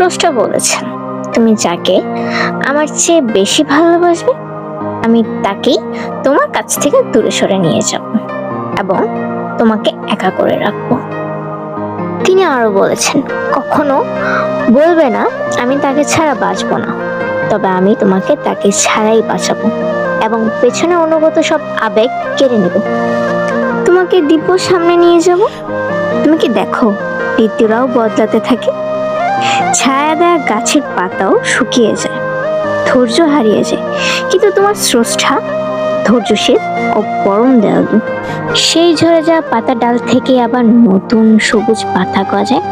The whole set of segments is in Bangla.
স্রষ্টা বলেছেন। তুমি যাকে আমার চেয়ে বেশি ভালোবাসবে, আমি তাকেই তোমার কাছ থেকে দূরে সরে নিয়ে যাব এবং তোমাকে একা করে রাখব। তিনি আরও বলেছেন, কখনো বলবে না, আমি তাকে ছাড়া বাঁচবো না, তবে আমি তোমাকে তাকে ছাড়াই বাঁচাবো এবং পেছনে অনুগত সব আবেগ কেড়ে নেব। তোমাকে দিব্য সামনে নিয়ে যাব। তুমি কি দেখো ঋতুরাও বদলাতে থাকে? ছায়া দেয়া গাছের পাতাও শুকিয়ে যায়, ধৈর্য হারিয়ে যায়। কিন্তু তোমার স্রষ্টা ধৈর্যশীল ও পরম দয়ালু। সেই ঝরে যাওয়া পাতা ডাল থেকে আবার নতুন সবুজ পাতা গজায়।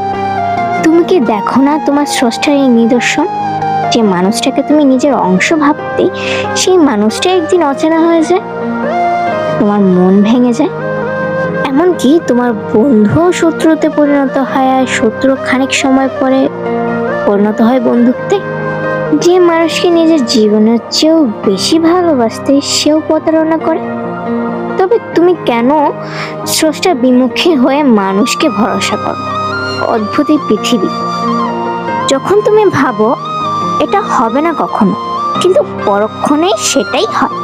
তুমি কি দেখো না তোমার স্রষ্টার এই নিদর্শন? যে মানুষটাকে তুমি নিজের অংশ ভাবতে সেই মানুষটা একদিন অচেনা হয়ে যায়, তোমার মন ভেঙে যায়। এমনকি তোমার বন্ধু শত্রুতে পরিণত হয় আর শত্রু খানিক সময় পরে পরিণত হয় বন্ধুত্বে। যে মানুষকে নিজের জীবনের চেয়েও বেশি ভালোবাসতে সেও প্রতারণা করে। তবে তুমি কেন স্রষ্টা বিমুখী হয়ে মানুষকে ভরসা করো? অদ্ভুত এই পৃথিবী। যখন তুমি ভাবো, এটা হবে না কখনো, কিন্তু পরক্ষণে সেটাই হয়।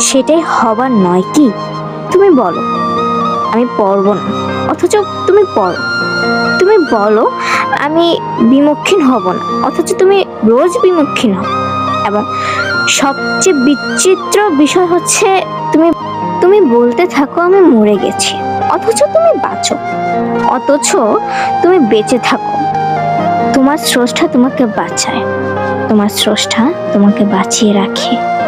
সেটাই হবার নয় কি? তুমি বলো। আমি পড়ব না। অথচ তুমি পড়ো তুমি বলো, আমি বিমুখীন হব না। অথচ তুমি রোজ বিমুখীন হও। এবং সবচেয়ে বিচিত্র বিষয় হচ্ছে তুমি তুমি বলতে থাকো আমি মরে গেছি। অথচ তুমি বাঁচো। অথচ তুমি বেঁচে থাকো। তোমার স্রষ্টা তোমাকে বাঁচায়। তোমার স্রষ্টা তোমাকে বাঁচিয়ে রাখে।